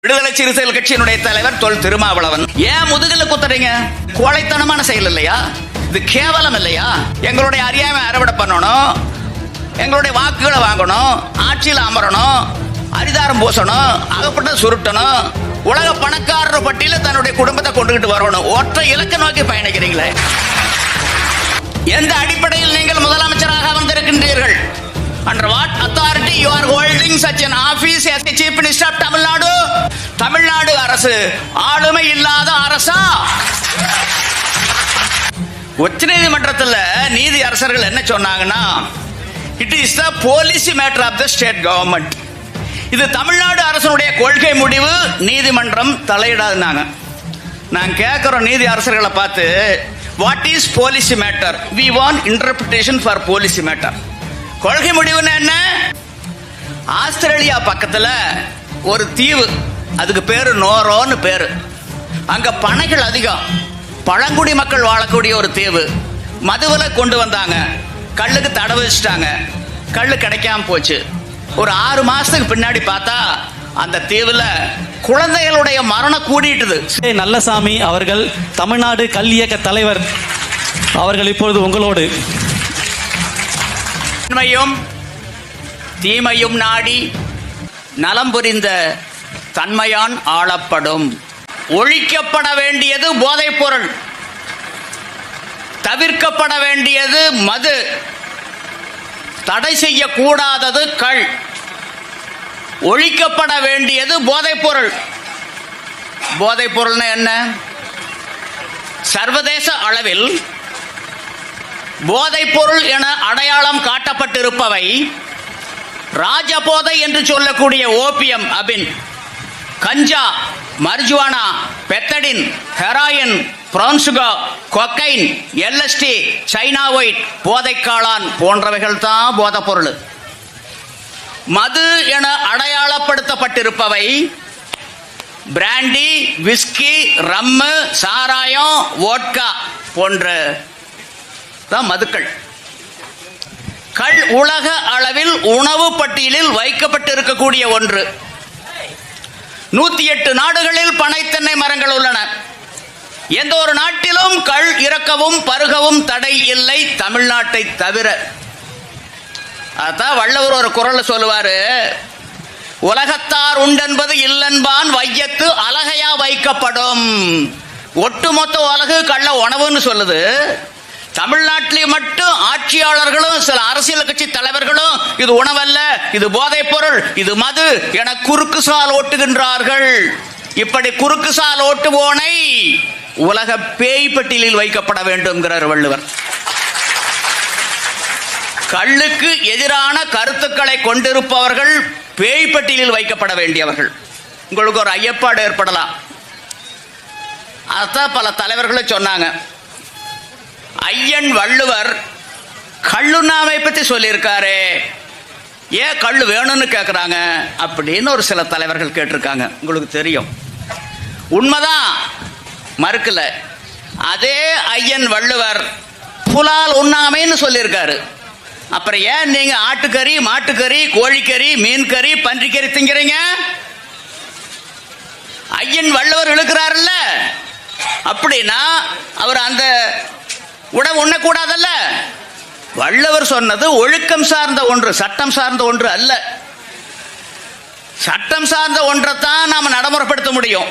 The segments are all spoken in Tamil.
விடுதலை சிறுத்தைகள் கட்சியினுடைய தலைவர் தொல் திருமாவளவன். ஏன் முதுகுல குத்துறீங்க? கோழைத்தனமான செயல் இல்லையா? இது கேவலம் இல்லையா? எங்களுடைய அறியாமை அறுவடை பண்ணணும். எங்களுடைய வாக்குகளை வாங்கணும். ஆட்சியில் அமரணும். அரிதாரம் பூசணும். அகப்பட்ட சுருட்டணும். உலக பணக்காரர் பட்டியல தன்னுடைய குடும்பத்தை கொண்டுகிட்டு வரணும். ஒற்றை இலக்க நோக்கி பயணிக்கிறீங்களே. எந்த அடிப்படையில் நீங்கள் முதலமைச்சராக வந்திருக்கின்றீர்கள் under what authority you are holding such an office as a chief minister of Tamil Nadu Tamil Nadu அரசு. ஆளுமை இல்லாத அரசா? உச்சநீதிமன்றத்தில் நீதி அரசர்கள் என்ன சொன்னாங்கன்னா it is the policy matter of the state government இது தமிழ்நாடு அரசனுடைய கொள்கை முடிவு நீதிமன்றம் தலையிடாதுனாங்க நான் கேட்குறோம் நீதி அரசர்களை பார்த்து what is policy matter we want interpretation for policy matter கொள்கை முடிவுன்னு என்ன? ஆஸ்திரேலியா பக்கத்துல ஒரு தீவு. அதுக்கு பேரு நோரோன்னு பேரு. அங்க பனைகள் அதிகம். பழங்குடி மக்கள் வாழக்கூடிய ஒரு தீவு. மதுவில் கொண்டு வந்தாங்க. கல்லுக்கு தடை வச்சுட்டாங்க கல் கிடைக்காம போச்சு. ஒரு ஆறு மாசத்துக்கு பின்னாடி பார்த்தா அந்த தீவுல குழந்தைகளுடைய மரணம் கூடிட்டுது. நல்லசாமி அவர்கள் தமிழ்நாடு கல் இயக்க தலைவர். அவர்கள் இப்பொழுது உங்களோடு. நன்மையும் தீமையும் நாடி நலம் புரிந்த தன்மையான் ஆளப்படும். ஒழிக்கப்பட வேண்டியது போதைப் பொருள் தவிர்க்கப்பட வேண்டியது மது. தடை செய்யக்கூடாதது கள் ஒழிக்கப்பட வேண்டியது போதைப் பொருள் போதைப் பொருள்னா என்ன? சர்வதேச அளவில் போதைப்பொருள் என அடையாளம் காட்டப்பட்டிருப்பவை ராஜபோதை என்று சொல்லக்கூடிய ஓபியம் அபின் கஞ்சா மர்ஜுவானா பெத்தடின் ஹெராயின் பிரான்சுகா கொக்கைன் எல்எஸ்டி சைனா ஒயிட் போதைக்காளான் போன்றவைகள் தான் போதைப் பொருள் மது என அடையாளப்படுத்தப்பட்டிருப்பவை பிராண்டி விஸ்கி ரம்மு சாராயம் வோட்கா போன்ற தான் மதுக்கள். கள் உலக அளவில் உணவு பட்டியலில் வைக்கப்பட்டு இருக்கக்கூடிய ஒன்று. நூத்தி எட்டு நாடுகளில் பனைத்தென்னை மரங்கள் உள்ளன. எந்த ஒரு நாட்டிலும் கள் இறக்கவும் பருகவும் தடை இல்லை தமிழ்நாட்டை தவிர. அதான் வள்ளவர் ஒரு குரல்ல சொல்லுவாரு உலகத்தார் உண்டென்பது இல்லென்பான் வையத்து அழகையா வைக்கப்படும். ஒட்டுமொத்த உலகு கள்ள உணவுன்னு சொல்லுது. தமிழ்நாட்டிலே மட்டும் ஆட்சியாளர்களும் சில அரசியல் கட்சி தலைவர்களும் இது உணவல்ல இது போதைப் பொருள் இது மது என குறுக்கு சால் ஓட்டுகின்றார்கள். இப்படி குறுக்கு சால் ஓட்டுவோனை உலக பேய் பட்டியலில் வைக்கப்பட வேண்டும்ங்கிறார் வள்ளுவர். கல்லுக்கு எதிரான கருத்துக்களை கொண்டிருப்பவர்கள் பேய் பட்டியலில் வைக்கப்பட வேண்டியவர்கள். உங்களுக்கு ஒரு ஐயப்பாடு ஏற்படலாம். அதான் பல தலைவர்களும் சொன்னாங்க. ஐயன் வள்ளுவர் கள்ளுண்ணாமை பற்றி சொல்லியிருக்காரே. ஏன் கள்ளு வேணும்னு கேட்குறாங்க அப்படின்னு ஒரு சில தலைவர்கள் கேட்டிருக்காங்க. உங்களுக்கு தெரியும். உண்மைதான். மறுக்கல. அதே ஐயன் வள்ளுவர் புலால் உண்ணாமைன்னு சொல்லியிருக்காரு. அப்புறம் ஏன் நீங்கள் ஆட்டுக்கறி மாட்டுக்கறி கோழிக்கறி மீன் கறி பன்றிக்கறி திங்கிறீங்க? ஐயன் வள்ளுவர் இழுக்கிறாருல்ல. அப்படின்னா அவர் அந்த உணவு உண்ணக்கூடாதல்ல. வள்ளுவர் சொன்னது ஒழுக்கம் சார்ந்த ஒன்று சட்டம் சார்ந்த ஒன்று அல்ல. சட்டம் சார்ந்த ஒன்றைத்தான் நாம் நடைமுறைப்படுத்த முடியும்.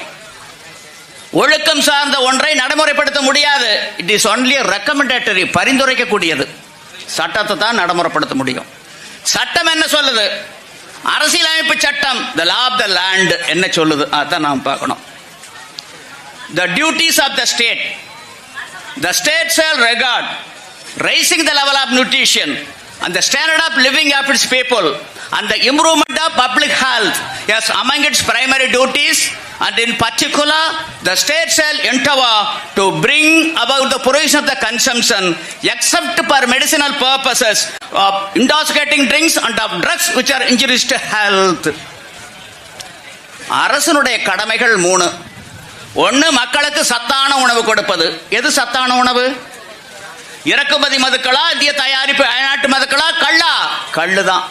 ஒழுக்கம் சார்ந்த ஒன்றை நடைமுறைப்படுத்த முடியாது. இட் இஸ் ஒன்லி ரெக்கமெண்டேட்டரி பரிந்துரைக்கக்கூடியது. சட்டத்தை தான் நடைமுறைப்படுத்த முடியும். சட்டம் என்ன சொல்லுது? அரசியலமைப்பு சட்டம் த லா ஆஃப் த லேண்ட் என்ன சொல்லுது? அதான் நாம் பார்க்கணும். The duties of the state The state shall regard raising the level of nutrition and the standard of living of its people and the improvement of public health as among its primary duties and in particular the state shall endeavor to bring about the provision of the consumption except for medicinal purposes of intoxicating drinks and of drugs which are injurious to health அரசனுடைய கடமைகள் மூணு ஒன்று மக்களுக்கு சத்தான உணவு கொடுப்பது. எது சத்தான உணவு? இறக்குமதி மதுக்களா இந்திய தயாரிப்பு அயல்நாட்டு மதுக்களா? கள்ளா கள்ளு தான்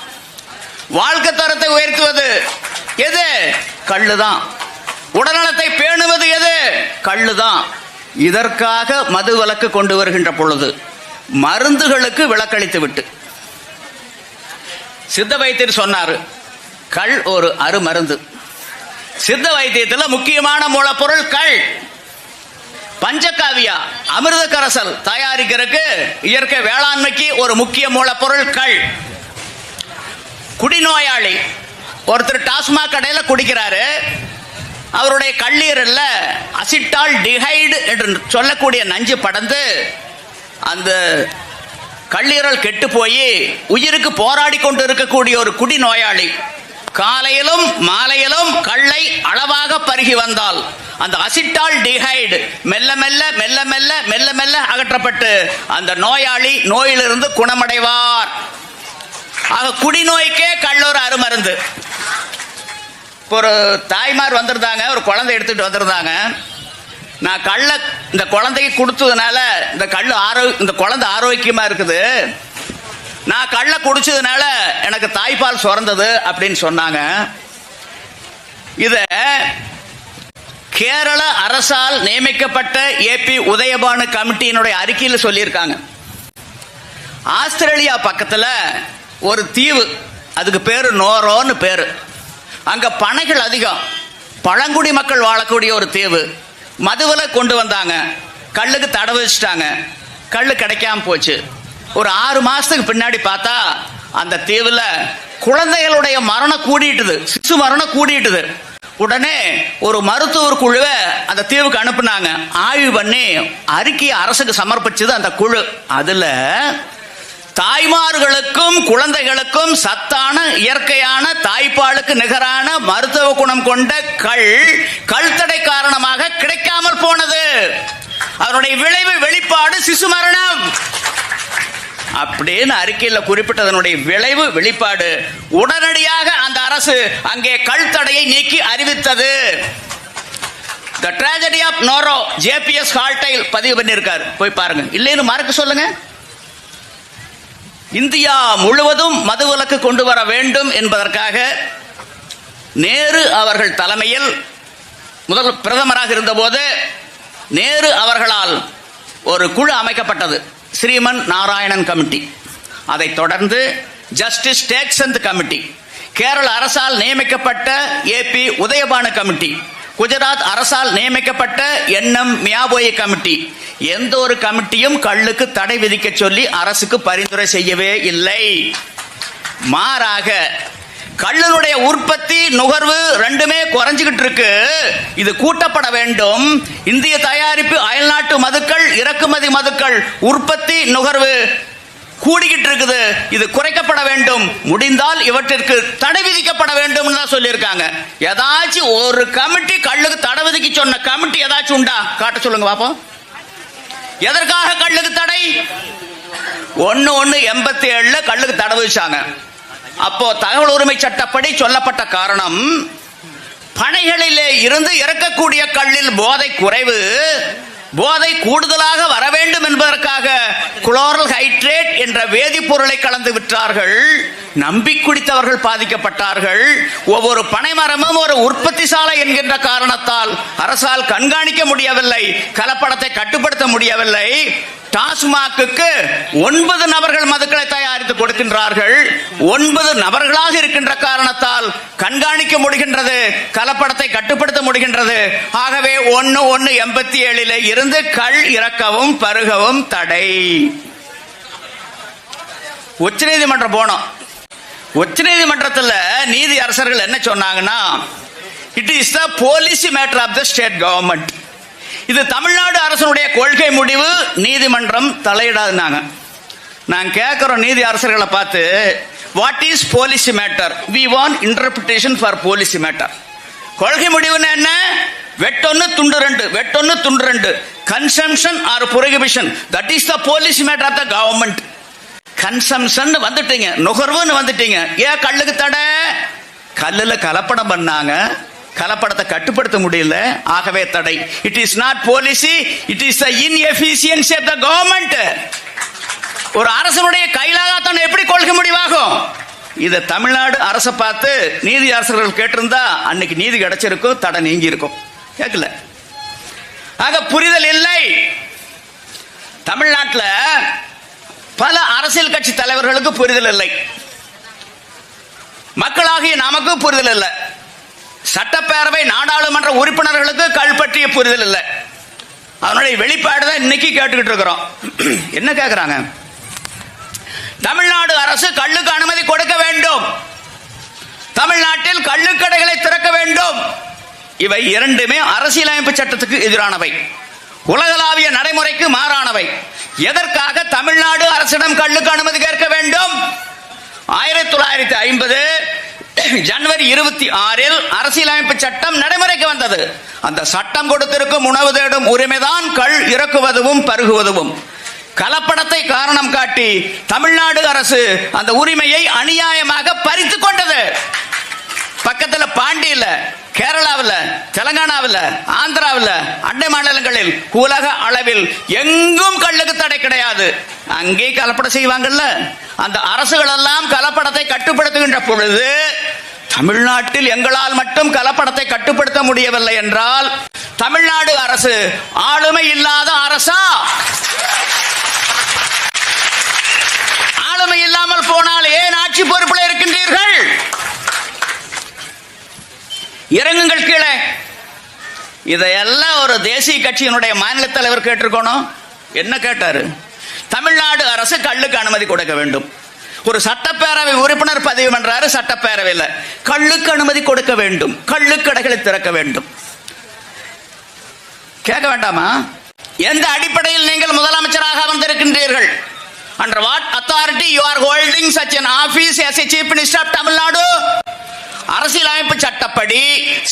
வாழ்க்கை தரத்தை உயர்த்துவது எது? கள்ளு தான் உடல்நலத்தை பேணுவது எது? கள்ளுதான் இதற்காக மது விலக்கு கொண்டு வருகின்ற பொழுது மருந்துகளுக்கு விலக்களித்து விட்டு. சித்த வைத்தியர் சொன்னார் கல் ஒரு அருமருந்து. சித்த வைத்தியத்தில் முக்கியமான மூலப்பொருள் கள் பஞ்சகாவியா அமிர்த கரசல் தயாரிக்கிறதுக்கு இயற்கை வேளாண்மைக்கு ஒரு முக்கிய மூலப்பொருள் கள் குடிநோயாளி ஒருத்தர் டாஸ்மாக் கடையில் குடிக்கிறாரு. அவருடைய கல்லீரல்ல அசிட்டால் டிஹைடு என்று சொல்லக்கூடிய நஞ்சு படந்து அந்த கல்லீரல் கெட்டு போய் உயிருக்கு போராடி கொண்டு இருக்கக்கூடிய ஒரு குடிநோயாளி. காலையிலும் மாலையிலும் கல்லை அளவாக பருகி வந்தால் அந்த அசிட்டால் டிஹைடு மெல்ல மெல்ல மெல்ல மெல்ல மெல்ல மெல்ல அகற்றப்பட்டு அந்த நோயாளி நோயிலிருந்து குணமடைவார். ஆக குடிநோய்க்கே கல்லூர் அருமருந்து. ஒரு தாய்மார் வந்திருந்தாங்க ஒரு குழந்தை எடுத்துட்டு வந்திருந்தாங்க. நான் கள்ள இந்த குழந்தைக்கு கொடுத்ததுனால இந்த கல் ஆரோ இந்த குழந்தை ஆரோக்கியமாக இருக்குது. நான் கள்ள குடிச்சதுனால எனக்கு தாய்ப்பால் சுரந்தது அப்படின்னு சொன்னாங்க. இத கேரள அரசால் நியமிக்கப்பட்ட ஏபி உதயபானு கமிட்டியினுடைய அறிக்கையில் சொல்லியிருக்காங்க. ஆஸ்திரேலியா பக்கத்தில் ஒரு தீவு அதுக்கு பேர் நோரோன்னு பேர். அங்கே பனைகள் அதிகம். பழங்குடி மக்கள் வாழக்கூடிய ஒரு தீவு. மதுவில் கொண்டு வந்தாங்க. கல்லுக்கு தடை வச்சுட்டாங்க கல் கிடைக்காம போச்சு. ஒரு ஆறு மாசத்துக்கு பின்னாடி பார்த்தா அந்த தீவுல குழந்தைகளுடைய மரணம் கூடிட்டுது. சிசு மரணம் கூடிட்டுது. உடனே ஒரு மருத்துவர் குழுவை அந்த தீவுக்கு அனுப்புனாங்க. ஆய்வு பண்ணி அறிக்கையை அரசுக்கு சமர்ப்பிச்சது அந்த குழு. அதுல தாய்மார்களுக்கும் குழந்தைகளுக்கும் சத்தான இயற்கையான தாய்ப்பாலுக்கு நிகரான மருத்துவ குணம் கொண்ட கல் கல்தடை காரணமாக கிடைக்காமல் போனது. அதனுடைய விளைவு வெளிப்பாடு சிசு மரணம். அப்படின்னு அறிக்கையில் குறிப்பிட்டதனுடைய விளைவு வெளிப்பாடு. உடனடியாக அந்த அரசு அங்கே கல்தடையை நீக்கி அறிவித்தது. த ட்ராஜடி ஆஃப் நோரோ ஜேபிஎஸ் ஹால்டைல் பதிவு பண்ணியிருக்கார். போய் பாருங்க. இல்லைன்னு மறக்க சொல்லுங்க. இந்தியா முழுவதும் மதுவிலக்கு கொண்டு வர வேண்டும் என்பதற்காக நேரு அவர்கள் தலைமையில் முதல் பிரதமராக இருந்தபோது நேரு அவர்களால் ஒரு குழு அமைக்கப்பட்டது. ஸ்ரீமன் நாராயணன் கமிட்டி. அதைத் தொடர்ந்து ஜஸ்டிஸ் டேக்சந்த் கமிட்டி. கேரள அரசால் நியமிக்கப்பட்ட ஏபி உதயபானு கமிட்டி. குஜராத் அரசால் நியமிக்கப்பட்ட என்எம் மியாபோய் கமிட்டி. எந்த ஒரு கமிட்டியும் கல்லுக்கு தடை விதிக்க சொல்லி அரசுக்கு பரிந்துரை செய்யவே இல்லை. மாறாக கள்ளனுடைய உற்பத்தி நுகர்வு ரெண்டுமே குறைஞ்சுகிட்டு இருக்கு இது கூட்டப்பட வேண்டும். இந்திய தயாரிப்பு அயல்நாட்டு மதுக்கள் இறக்குமதி மதுக்கள் உற்பத்தி நுகர்வு கூடிக்கிட்டு இருக்குது இது குறைக்கப்பட வேண்டும். முடிந்தால் இவற்றிற்கு தடை விதிக்கப்பட வேண்டும் தான் சொல்லியிருக்காங்க. ஏதாச்சும் ஒரு கமிட்டி கள்ளுக்கு தடை விதிக்க சொன்ன கமிட்டி ஏதாச்சும் உண்டா? காட்ட சொல்லுங்க பாப்போம். எதற்காக கள்ளுக்கு தடை? ஒன்னு ஒன்னு எண்பத்தி ஏழுல கள்ளுக்கு தடை விதிச்சாங்க. அப்போ தகவல் உரிமை சட்டப்படி சொல்லப்பட்ட காரணம் பனைகளிலே இருந்து இறக்கக்கூடிய கல்லில் போதை குறைவு போதை கூடுதலாக வர வேண்டும் என்பதற்காக குளோரல் ஹைட்ரேட் என்ற வேதிப்பொருளை கலந்து விற்றார்கள் நம்பி குடித்தவர்கள் பாதிக்கப்பட்டார்கள். ஒவ்வொரு பனைமரமும் ஒரு உற்பத்தி சாலை என்கின்ற காரணத்தால் அரசால் கண்காணிக்க முடியவில்லை கலப்படத்தை கட்டுப்படுத்த முடியவில்லை. டாஸ்மாக்கு ஒன்பது நபர்கள் மதுக்களை தயார் தயாரித்து கொடுக்கின்றார்கள். ஒன்பது நபர்களாக இருக்கின்ற காரணத்தால் கண்காணிக்க முடிகின்றது கலப்படத்தை கட்டுப்படுத்த முடிகின்றது. ஆகவே ஒன்னு ஒன்னு எண்பத்தி ஏழில இருந்து கல் இறக்கவும் பருகவும் தடை. உச்சநீதிமன்றம் போனோம். உச்சநீதிமன்றத்தில் நீதி அரசர்கள் என்ன சொன்னாங்கன்னா it is the policy matter of the state government இது தமிழ்நாடு அரசனுடைய கொள்கை முடிவு நீதிமன்றம் தலையிடாதுனாங்க நான் கேட்குறோம் நீதி அரசர்களை பார்த்து what is policy matter we want interpretation for policy matter கொள்கை முடிவுன்னு என்ன? வெட்டொன்னு துண்டு ரெண்டு. வெட்டொன்னு துண்டு ரெண்டு. Consumption or prohibition that is the policy matter of the government consumption வந்துட்டீங்க. நுகர்வுன்னு வந்துட்டீங்க. ஏன் கல்லுக்கு தடை? கல்லுல கலப்படம் பண்ணாங்க. கலப்படத்தை கட்டுப்படுத்த முடியல. ஆகவே தடை. It is not policy it is the inefficiency of the government ஒரு அரசனுடைய கையிலாகத்தான் எப்படி கொள்கை முடிவாகும்? இதை தமிழ்நாடு அரசை பார்த்து நீதி அரசர்கள் கேட்டிருந்தா அன்னைக்கு நீதி கிடைச்சிருக்கும் தடை நீங்கி இருக்கும் கேட்கல. ஆக புரிதல் இல்லை. தமிழ்நாட்டில் பல அரசியல் கட்சி தலைவர்களுக்கு புரிதல் இல்லை. மக்களாகிய நமக்கு புரிதல் இல்லை. சட்டப்பேரவை நாடாளுமன்ற உறுப்பினர்களுக்கு கல்பற்றிய புரிதல் இல்லை. அதனுடைய வெளிப்பாடு தான் இன்னைக்கு கேட்டுக்கிட்டு இருக்கிறோம். என்ன கேட்குறாங்க தமிழ்நாடு அரசு கள்ளுக்கு அனுமதி கொடுக்க வேண்டும். தமிழ்நாட்டில் கள்ளுக்கடைகளை திறக்க வேண்டும். இவை இரண்டுமே அரசியலமைப்பு சட்டத்துக்கு எதிரானவை. உலகளாவிய நடைமுறைக்கு மாறானவை. எதற்காக தமிழ்நாடு அரசிடம் கள்ளுக்கு அனுமதி கேட்க வேண்டும்? ஆயிரத்தி தொள்ளாயிரத்தி ஐம்பது ஜனவரி இருபத்தி ஆறில் அரசியலமைப்பு சட்டம் நடைமுறைக்கு வந்தது. அந்த சட்டம் கொடுத்திருக்கும் உணவு தேடும் உரிமைதான் கள் இறக்குவதும் பருகுவதும் கலப்படத்தை காரணம் காட்டி தமிழ்நாடு அரசு அந்த உரிமையை அநியாயமாக பறித்து கொண்டது. பக்கத்தில் பாண்டியில் கேரளாவில் தெலங்கானாவில் ஆந்திராவில் அண்டை மாநிலங்களில் உலக அளவில் எங்கும் கல்லுக்கு தடை கிடையாது. அங்கே கலப்படம் செய்வாங்கல்ல. அந்த அரசுகள் எல்லாம் கலப்படத்தை கட்டுப்படுத்துகின்ற பொழுது தமிழ்நாட்டில் எங்களால் மட்டும் கலப்படத்தை கட்டுப்படுத்த முடியவில்லை என்றால் தமிழ்நாடு அரசு ஆளுமை இல்லாத அரசா ஆளுமை இல்லாமல் போனால் ஏன் ஆட்சி பொறுப்பில் இருக்கின்றீர்கள்? இறங்குங்கள் கீழே. இதையெல்லாம் ஒரு தேசிய கட்சியினுடைய மாநில தலைவர் கேட்டிருக்கணும். என்ன கேட்டாரு? தமிழ்நாடு அரசு கல்லுக்கு அனுமதி கொடுக்க வேண்டும். ஒரு சட்டப்பேரவை உறுப்பினர் பதிவு பண்றாரு சட்டப்பேரவையில் கல்லுக்கு அனுமதி கொடுக்க வேண்டும். கள்ளுக்கடைகளை திறக்க வேண்டும். கேட்க வேண்டாமா? எந்த அடிப்படையில் நீங்கள் முதலமைச்சராக வந்திருக்கின்றீர்கள் under what authority you are holding such an office as a chief minister of Tamil Nadu அரசியலமைப்பு சட்டப்படி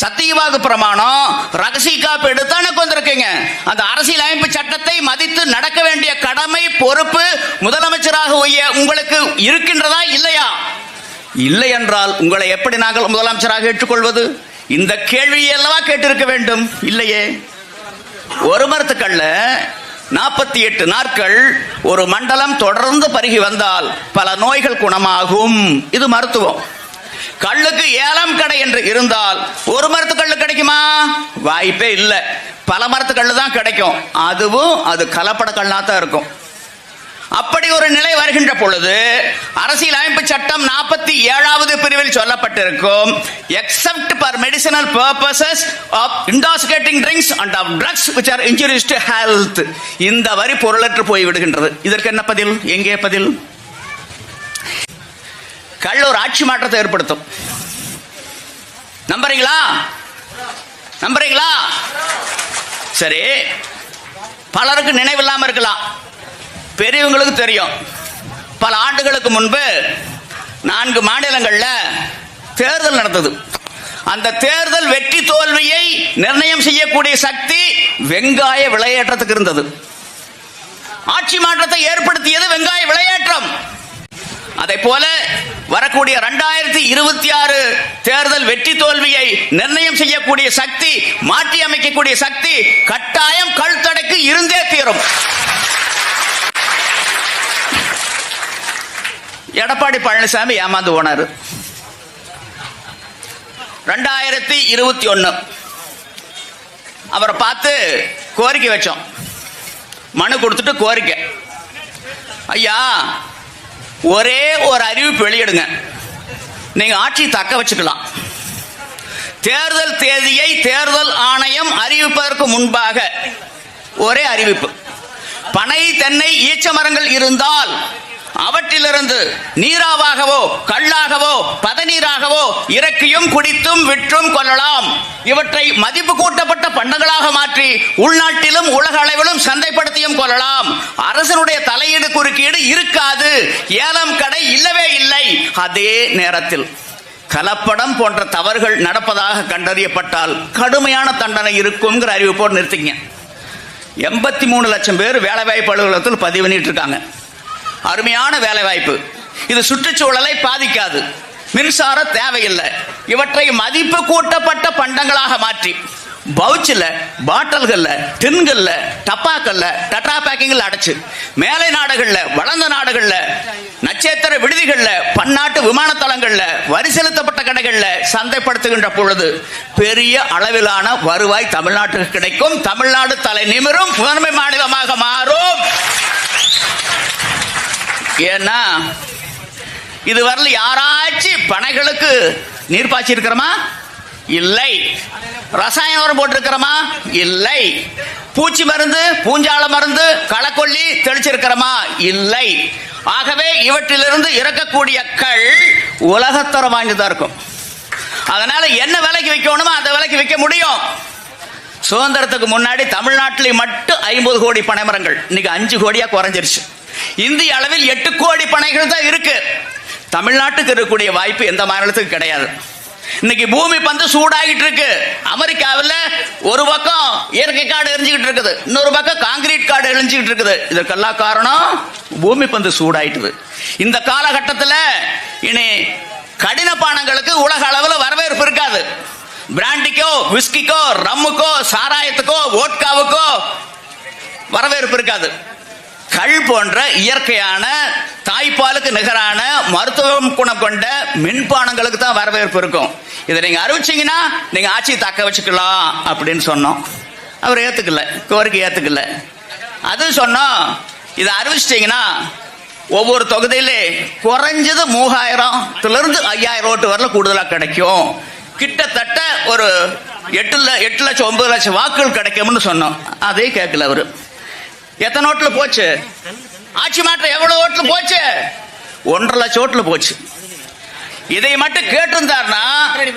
சத்தியவாத பிரமாணம் ரகசிய காப்பு எடுத்து எனக்கு வந்திருக்கீங்க. அந்த அரசியலமைப்பு சட்டத்தை மதித்து நடக்க வேண்டிய கடமை பொறுப்பு முதலமைச்சராக உங்களுக்கு இருக்கின்றதா இல்லையா? இல்லை என்றால் உங்களை எப்படி நாங்கள் முதலமைச்சராக ஏற்றுக்கொள்வது? இந்த கேள்வியை அல்லவா கேட்டிருக்க வேண்டும்? இல்லையே. ஒரு மரத்துக்கல்ல நாற்பத்தி எட்டு நாட்கள் ஒரு மண்டலம் தொடர்ந்து பருகி வந்தால் பல நோய்கள் குணமாகும். இது மருத்துவம். கல்லுக்கு ஏலம் கடை என்று இருந்தால் ஒரு மரத்து கல்லு கிடைக்குமா? வாய்ப்பே இல்லை. பல மரத்து கல்லு தான் கிடைக்கும். அதுவும் அது கலப்பட கல்லா தான் இருக்கும். அப்படி ஒரு நிலை வருகின்ற பொழுது அரசியல் அமைப்பு சட்டம் நாற்பத்தி ஏழாவது பிரிவில் சொல்லப்பட்டிருக்கும் except for medicinal purposes of intoxicating drinks and of drugs which are injurious health இந்த வரி பொருளற்று போய் விடுகின்றது இதற்கு என்ன பதில்? எங்கே பதில்? கள்ள ஒரு ஆட்சி மாற்றத்தை ஏற்படுத்தும். நம்புறீங்களா? நம்புறீங்களா? சரி. பலருக்கு நினைவில்லாம இருக்கலாம். பெரியவங்களுக்கு தெரியும். பல ஆண்டுகளுக்கு முன்பு நான்கு மாநிலங்களில் தேர்தல் நடந்தது. அந்த தேர்தல் வெற்றி தோல்வியை நிர்ணயம் செய்யக்கூடிய சக்தி வெங்காய விளையாட்டத்துக்கு இருந்தது. ஆட்சி மாற்றத்தை ஏற்படுத்தியது வெங்காய விளையாட்டம் அதை போல வரக்கூடிய இரண்டாயிரத்தி இருபத்தி ஆறு தேர்தல் வெற்றி தோல்வியை நிர்ணயம் செய்யக்கூடிய சக்தி மாற்றி அமைக்கக்கூடிய சக்தி கட்டாயம் கழுத்தடைக்கு இருந்தே தீரும். எடப்பாடி பழனிசாமி ஏமாந்து போனார். ரெண்டாயிரத்தி இருபத்தி ஒன்னு. அவரை பார்த்து கோரிக்கை வச்சோம். மனு கொடுத்துட்டு கோரிக்கை. ஐயா ஒரே ஒரு அறிவிப்பு வெளியிடுங்க. நீங்கள் ஆட்சி தக்க வச்சுக்கலாம். தேர்தல் தேதியை தேர்தல் ஆணையம் அறிவிப்பதற்கு முன்பாக ஒரே அறிவிப்பு. பனை தென்னை ஈச்ச மரங்கள் இருந்தால் அவற்றிலிருந்து நீராவாகவோ கல்லாகவோ பதநீராகவோ இறக்கியும் குடித்தும் விற்றும் கொள்ளலாம். இவற்றை மதிப்பு கூட்டப்பட்ட பண்டங்களாக மாற்றி உள்நாட்டிலும் உலக அளவிலும் சந்தைப்படுத்தியும் கொள்ளலாம். அரசனுடைய தலையீடு குறுக்கீடு இருக்காது. ஏலம் கடை இல்லவே இல்லை. அதே நேரத்தில் கலப்படம் போன்ற தவறுகள் நடப்பதாக கண்டறியப்பட்டால் கடுமையான தண்டனை இருக்குங்கிற அறிவிப்போடு நிறுத்திங்க எண்பத்தி மூணு லட்சம் பேர் வேலைவாய்ப்பு அலுவலகத்தில் பதிவு பண்ணிட்டு இருக்காங்க. அருமையான வேலைவாய்ப்பு. இது சுற்றுச்சூழலை பாதிக்காது. மின்சார தேவையில்லை. இவற்றை மதிப்பு கூட்டப்பட்ட பண்டங்களாக மாற்றி. பவுச்சில் பாட்டல்களில் டின்கள்ல டப்பாக்கல்ல டட்ரா பேக்கிங்கில் அடைச்சு. மேலை நாடுகளில் வளர்ந்த நாடுகளில் நட்சத்திர விடுதிகளில் பன்னாட்டு விமான தளங்கள்ல வரி செலுத்தப்பட்ட கடைகளில் சந்தைப்படுத்துகின்ற பொழுது பெரிய அளவிலான வருவாய் தமிழ்நாட்டுக்கு கிடைக்கும். தமிழ்நாடு தலை நிமிரும் முதன்மை மாநிலமாக மாறும். ஏன்னா இது வரல யாராச்சும் பனைகளுக்கு நீர் பாய்ச்சி இருக்கிறோமா இல்லை. ரசாயன உரம் போட்டிருக்கிறோமா? இல்லை. பூச்சி மருந்து பூஞ்சால மருந்து களக்கொல்லி தெளிச்சிருக்கிறோமா? இல்லை. ஆகவே இவற்றிலிருந்து இறக்கக்கூடிய கள் உலகத்தரம் வாய்ந்ததா இருக்கும். அதனால என்ன விலைக்கு விற்கணுமோ அந்த விலைக்கு விற்க முடியும். சுதந்திரத்துக்கு முன்னாடி தமிழ்நாட்டில் மட்டும் ஐம்பது கோடி பனைமரங்கள். இன்னைக்கு அஞ்சு கோடியா குறைஞ்சிருச்சு. இந்திய அளவில் எட்டு கோடி பனைகள் தான் இருக்கு. தமிழ்நாட்டுக்கு இருக்கக்கூடிய வாய்ப்பு எந்த மாநிலத்துக்கு கிடையாது. இன்னைக்கு பூமி பந்து சூடாகிட்டு இருக்கு. அமெரிக்காவில் ஒரு பக்கம் இயற்கை காடு எரிஞ்சுக்கிட்டு இருக்குது. இன்னொரு பக்கம் காங்கிரீட் காடு எரிஞ்சுக்கிட்டு இருக்குது. இதற்கெல்லாம் காரணம் பூமி பந்து சூடாயிட்டுது. இந்த காலகட்டத்தில் இனி கடின பானங்களுக்கு உலக அளவில் வரவேற்பு இருக்காது. பிராண்டிக்கோ விஸ்கிக்கோ ரம்முக்கோ சாராயத்துக்கோ ஓட்காவுக்கோ வரவேற்பு இருக்காது. கள் போன்ற இயற்கையான தாய்ப்பாலுக்கு நிகரான மருத்துவம் குணம் கொண்ட மின்பானங்களுக்கு தான் வரவேற்பு இருக்கும். இதை நீங்க அறிவிச்சிங்கன்னா நீங்க ஆட்சியை தக்க வச்சுக்கலாம் அப்படின்னு சொன்னோம். அவர் ஏத்துக்கல கோரிக்கை ஏத்துக்கல. அது சொன்னோம் இதை அறிவிச்சிட்டிங்கன்னா ஒவ்வொரு தொகுதியிலே குறைஞ்சது மூவாயிரத்துலேருந்து ஐயாயிரம் ஓட்டு வரல கூடுதலாக கிடைக்கும். கிட்டத்தட்ட ஒரு எட்டு எட்டு லட்சம் ஒன்பது லட்சம் வாக்குகள் கிடைக்கும்னு சொன்னோம். அதே கேட்கல அவர். எத்தனை ஓட்டுல போச்சு? ஆட்சி மாற்றம் எவ்வளவு ஓட்டுல போச்சு? ஒன்றரை லட்சம் ஓட்டுல போச்சு. இதை மட்டும் கேட்டிருந்தார்னா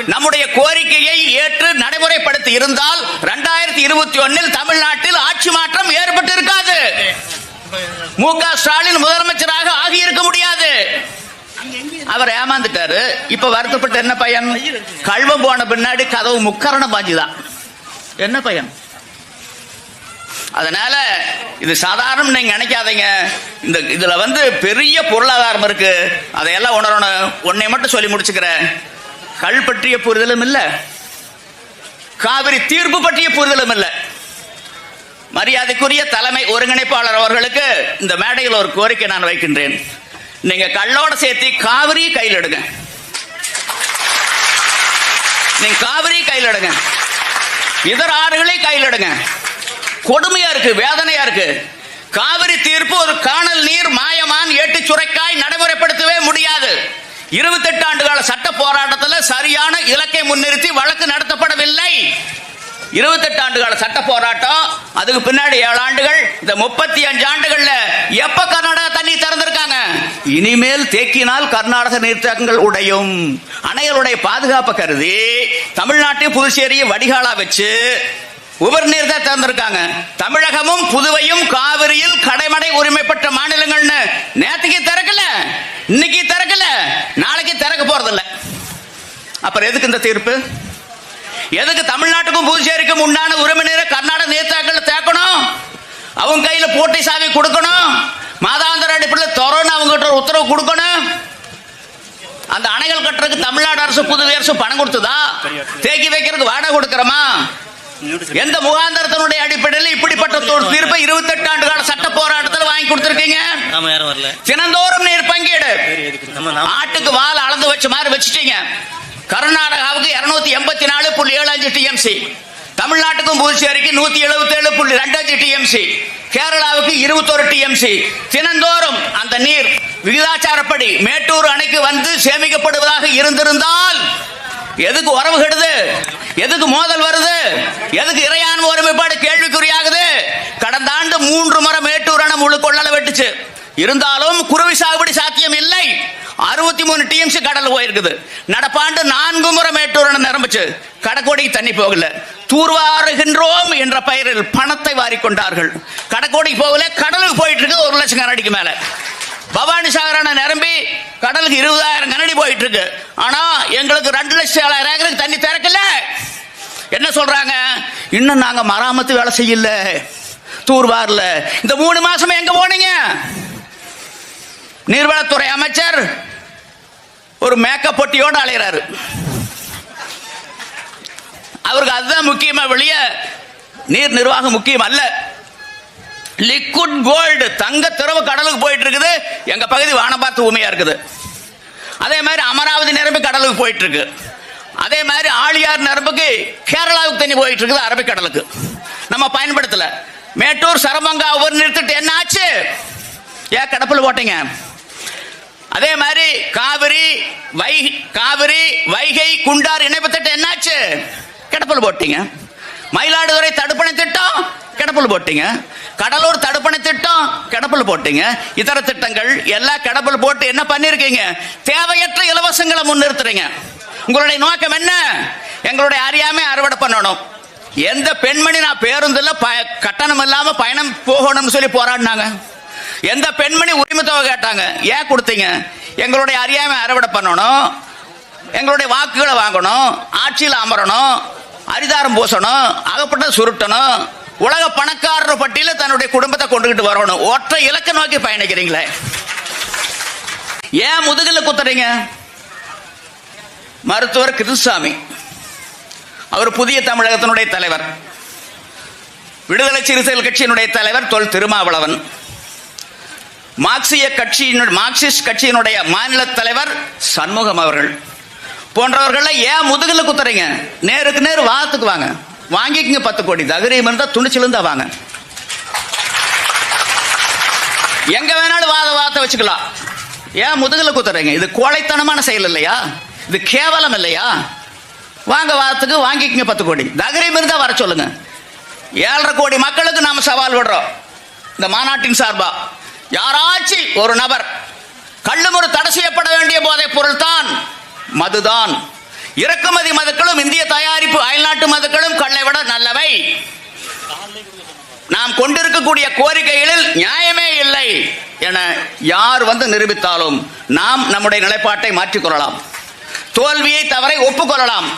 நம்முடைய கோரிக்கையை ஏற்று நடைமுறைப்படுத்தி இருந்தால் ரெண்டாயிரத்தி இருபத்தி ஒன்னில் தமிழ்நாட்டில் ஆட்சி மாற்றம் ஏற்பட்டு இருக்காது. மு க ஸ்டாலின் முதலமைச்சராக ஆகியிருக்க முடியாது. அவர் ஏமாந்துட்டாரு. இப்ப வருத்தப்பட்ட என்ன பையன்? கல்வம் போன பின்னாடி கதவு முக்கரண பாஞ்சுதான். என்ன பையன்? அதனால இது சாதாரணம் நீங்க நினைக்காதீங்க. இந்த இதுல வந்து பெரிய பொருளாதாரம் இருக்கு. அதையெல்லாம் உணரணும். உன்னை மட்டும் சொல்லி முடிச்சுக்கிறேன். கல் பற்றிய புரிதலும் இல்ல. காவிரி தீர்ப்பு பற்றிய புரிதலும் இல்ல. மரியாதைக்குரிய தலைமை ஒருங்கிணைப்பாளர் அவர்களுக்கு இந்த மேடையில் ஒரு கோரிக்கை நான் வைக்கின்றேன். நீங்க கல்லோட சேர்த்து காவிரி கையில் எடுங்க. நீங்க காவிரி கையில் எடுங்க. இதர ஆறுகளை கையில் எடுங்க. கொடுமையா இருக்கு வேதனையா இருக்கு. காவிரி தீர்ப்பு ஒரு காணல் நீர் மாயமான் ஏட்டு சுரைக்காய் நடைமுறைப்படுத்தவே முடியாது. இருபத்தெட்டு ஆண்டுகால சட்ட போராட்டத்தில் சரியான இலக்கை முன்னிறுத்தி வழக்கு நடத்தப்படவில்லை. இருபத்தெட்டு ஆண்டுகால சட்ட போராட்டம் அதுக்கு பின்னாடி ஏழு ஆண்டுகள் இந்த முப்பத்தி அஞ்சு ஆண்டுகள்ல எப்ப கர்நாடகா தண்ணி திறந்திருக்காங்க? இனிமேல் தேக்கினால் கர்நாடக நீர்த்தங்கள் உடையும். அணைகளுடைய பாதுகாப்பை கருதி தமிழ்நாட்டையும் புதுச்சேரியை வடிகாலா வச்சு உபர்நீர் தான் திறந்திருக்காங்க. தமிழகமும் புதுவையும் காவிரியில் கடைமடை உரிமை பெற்ற மாநிலங்கள்னு நேற்றுக்கு திறக்கல இன்னைக்கு திறக்கல நாளைக்கு திறக்க போறதில்ல. அப்புறம் எதுக்கு இந்த தீர்ப்பு? எதுக்கு தமிழ்நாட்டுக்கும் புதுச்சேரிக்கும் உண்டான உரிமை நீரை கர்நாடக நேதாக்கள் தேக்கணும்? அவங்க கையில போட்டி சாவி கொடுக்கணும்? மாதாந்திர அடிப்படையில் தொடர்ந்து அவங்ககிட்ட உத்தரவு கொடுக்கணும்? அந்த அணைகள் கட்டுறதுக்கு தமிழ்நாடு அரசு புதுவை அரசு பணம் கொடுத்ததா? தேக்கி வைக்கிறதுக்கு வாடகை கொடுக்கறமா? எந்த முகாந்திரத்தினுடைய அடிப்படையில் இப்படிப்பட்ட தீர்ப்பை இருபத்தெட்டு ஆண்டு கால சட்ட போராட்டத்தில் வாங்கி கொடுத்திருக்கீங்க? தினந்தோறும் நீர் பங்கீடு. ஆட்டுக்கு வால் அளந்து வச்ச மாதிரி வச்சுட்டீங்க. கர்நாடகாவுக்கு இருநூத்தி எண்பத்தி நாலு புள்ளி ஏழு அஞ்சு டிஎம்சி தமிழ்நாட்டுக்கும் புதுச்சேரிக்கு நூத்தி எழுபத்தி ஏழு புள்ளி ரெண்டு அஞ்சு டிஎம்சி கேரளாவுக்கு இருபத்தொரு டிஎம்சி தினந்தோறும் அந்த நீர் விகிதாச்சாரப்படி மேட்டூர் அணைக்கு வந்து சேமிக்கப்படுவதாக இருந்திருந்தால் எதுக்கு உறவு கெடுது? எதுக்கு மோதல் வருது? எதுக்கு இறையாண்மை ஒருமைப்பாடு கேள்விக்குறியாகுது? கடந்த ஆண்டு மூன்று முறை மேட்டூர் அணை முழு கொள்ளல வெட்டுச்சு. இருந்தாலும் குருவி சாகுபடி சாத்தியம் இல்லை. அறுபத்தி மூணு டிஎம்சி கடல் போயிருக்குது. நடப்பாண்டு நான்கு முறை மேட்டூர் அணை நிரம்பிச்சு. கடக்கோடிக்கு தண்ணி போகல. தூர்வாருகின்றோம் என்ற பெயரில் பணத்தை வாரி கொண்டார்கள் கடக்கோடிக்கு போகல கடலுக்கு போயிட்டு இருக்கு ஒரு லட்சம் கனடிக்கு மேலே. பவானி சாகரான நிரம்பி கடலுக்கு இருபதாயிரம் கனடி போயிட்டு இருக்கு ஆனா எங்களுக்கு ரெண்டு லட்சம் ஏழாயிரம் ஏக்கருக்கு தண்ணி திறக்கல. என்ன சொல்றாங்க? இன்னும் நாங்க மராமத்து வேலை செய்யல. தூர்வார்ல இந்த மூணு மாசம் எங்க போனீங்க? நீர்வளத்துறை அமைச்சர் ஒரு மேக்கப் பொட்டியோடு அலைகிறாரு அவருக்கு அதுதான் முக்கியமா வெளியே நீர் நிர்வாகம் முக்கியம் அல்ல. லிக்விட் கோல்டு தங்க திறவு கடலுக்கு போயிட்டு இருக்குது எங்க பகுதி வானபாத்து உமையா இருக்குது. அதே மாதிரி அமராவதி நிரம்பி கடலுக்கு போயிட்டு இருக்கு அதே மாதிரி ஆழியார் நிரம்புக்கு கேரளாவுக்கு தண்ணி போயிட்டு இருக்குது அரபிக்கடலுக்கு நம்ம பயன்படுத்தல. மேட்டூர் சரமங்கா ஒரு நிறுத்திட்டு என்ன ஆச்சு? ஏன் கடப்பில் போட்டீங்க. அதே மாதிரி காவிரி வை காவிரி வைகை குண்டார் இணைப்பு திட்டம் என்னாச்சு கிடப்பில் போட்டீங்க. மயிலாடுதுறை தடுப்பணை திட்டம் கிடப்பில் போட்டீங்க. கடலூர் தடுப்பணை திட்டம் கிடப்பில் போட்டீங்க. இதர திட்டங்கள் எல்லாம் கிடப்பில் போட்டு என்ன பண்ணிருக்கீங்க? தேவையற்ற இலவசங்களை முன்னிறுத்துறீங்க. உங்களுடைய நோக்கம் என்ன? எங்களுடைய அறியாமை அறுவடை பண்ணணும். எந்த பெண்மணி நான் பேருந்துல கட்டணம் இல்லாம பயணம் போகணும்னு சொல்லி போராடினாங்க. எந்த பெண்மணி உரிமை தொகை கேட்டாங்க? ஏன் கொடுத்தீங்க? எங்களுடைய அறியாமை அறுவடை பண்ணணும். எங்களுடைய வாக்குகளை வாங்கணும். ஆட்சியில் அமரணும். அரிதாரம் பூசணும். அகப்பட்ட சுருட்டணும். உலக பணக்காரர் பட்டியல தன்னுடைய குடும்பத்தை கொண்டுகிட்டு வரணும். ஒற்றை இலக்க நோக்கி பயணிக்கிறீங்களே. ஏன் முதுகில் குத்துறீங்க? மருத்துவர் கிருஷ்ணசாமி. அவர் புதிய தமிழகத்தினுடைய தலைவர். விடுதலை சிறுத்தைகள் கட்சியினுடைய தலைவர் தொல் திருமாவளவன். மார்க்சிய கட்சியினுடைய மார்க்சிஸ்ட் கட்சியினுடைய மாநில தலைவர் சண்முகம் அவர்கள். போன்றவர்களை ஏன் முதுகில் குத்துறீங்க? நேருக்கு நேர் வாதத்துக்கு வாங்க. வாங்கிக்கங்க பத்து கோடி. தகரியம் இருந்தா துணிச்சிலிருந்தா வாங்க. எங்க வேணாலும் வாத வாதத்தை வச்சுக்கலாம். ஏன் முதுகில் குத்துறீங்க? இது கோழைத்தனமான செயல் இல்லையா? இது கேவலம் இல்லையா? வாங்க வாரத்துக்கு வாங்கிக்கங்க பத்து கோடி. தகரியம் இருந்தா வர சொல்லுங்க. ஏழரை கோடி மக்களுக்கு நாம சவால் விடுறோம். இந்த மாநாட்டின் சார்பா. யாராச்சும் ஒரு நபர் கள்ளுமுறை தடை செய்யப்பட வேண்டிய போதைப் பொருள் தான் மதுதான். இறக்குமதி மதுக்களும் இந்திய தயாரிப்பு அயல்நாட்டு மதுக்களும் கண்ணை விட நல்லவை. நாம் கொண்டிருக்கக்கூடிய கோரிக்கைகளில் நியாயமே இல்லை என யார் வந்து நிரூபித்தாலும் நாம் நம்முடைய நிலைப்பாட்டை மாற்றிக்கொள்ளலாம். தோல்வியை தவறை ஒப்புக்கொள்ளலாம்.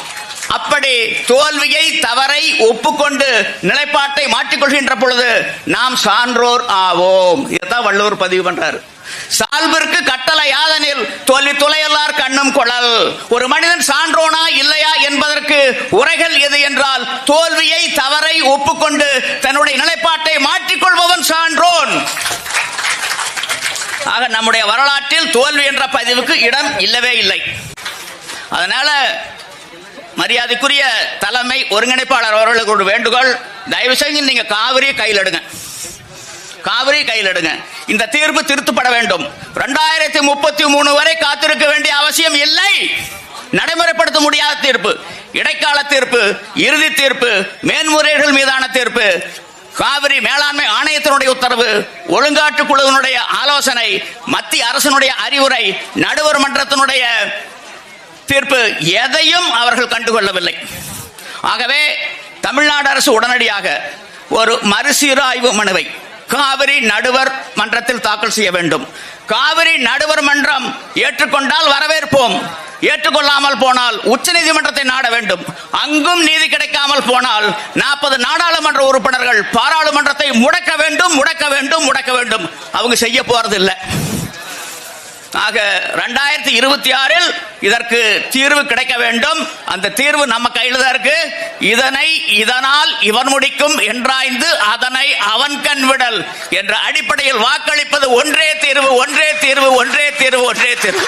அப்படி தோல்வியை தவறை ஒப்புக்கொண்டு நிலைப்பாட்டை மாற்றிக்கொள்கின்ற பொழுது நாம் சான்றோர் ஆவோம். இதைத்தான் வள்ளுவர் பதிவு பண்றாரு. சால்பிற்கு கட்டளை யாதனில் தோல்வி துளையல்லார் கண்ணும் கொழல். ஒரு மனிதன் சான்றோனா இல்லையா என்பதற்கு உரைகள் எது என்றால் தோல்வியை தவறை ஒப்புக்கொண்டு தன்னுடைய நிலைப்பாட்டை மாற்றிக்கொள்பவன் சான்றோன். ஆக நம்முடைய வரலாற்றில் தோல்வி என்ற பதிவுக்கு இடம் இல்லவே இல்லை. அதனால மரியாதைக்குரிய தலைமை ஒருங்கிணைப்பாளர் அவர்களுக்கு ஒரு வேண்டுகோள். தயவு செஞ்சு நீங்க காவிரியை கையில் எடுங்க. காவிரி கையில் எடுங்க. இந்த தீர்ப்பு திருத்தப்பட வேண்டும். ரெண்டாயிரத்தி முப்பத்தி மூணு வரை காத்திருக்க வேண்டிய அவசியம் இல்லை. நடைமுறைப்படுத்த முடியாத தீர்ப்பு. இடைக்கால தீர்ப்பு இறுதி தீர்ப்பு மேன்முறைகள் மீதான தீர்ப்பு காவிரி மேலாண்மை ஆணையத்தினுடைய உத்தரவு ஒழுங்காற்று குழுவினுடைய ஆலோசனை மத்திய அரசினுடைய அறிவுரை நடுவர் மன்றத்தினுடைய தீர்ப்பு எதையும் அவர்கள் கண்டுகொள்ளவில்லை. ஆகவே தமிழ்நாடு அரசு உடனடியாக ஒரு மறுசீராய்வு மனுவை காவிரி நடுவர் மன்றத்தில் தாக்கல் செய்ய வேண்டும். காவிரி நடுவர் மன்றம் ஏற்றுக்கொண்டால் வரவேற்போம். ஏற்றுக்கொள்ளாமல் போனால் உச்சநீதிமன்றத்தை நாட வேண்டும். அங்கும் நீதி கிடைக்காமல் போனால் நாற்பது நாடாளுமன்ற உறுப்பினர்கள் பாராளுமன்றத்தை முடக்க வேண்டும் முடக்க வேண்டும் முடக்க வேண்டும். அவங்க செய்ய போறதில்லை. ஆக ரெண்டாயிரத்தி இருபத்தி ஆறில் இதற்கு தீர்வு கிடைக்க வேண்டும். அந்த தீர்வு நம்ம கையில் தான் இருக்கு. இதனை இதனால் இவன் முடிக்கும் என்றாய்ந்து அதனை அவன் கண் விடல் என்ற அடிப்படையில் வாக்களிப்பது ஒன்றே தீர்வு ஒன்றே தீர்வு ஒன்றே தீர்வு ஒன்றே தீர்வு.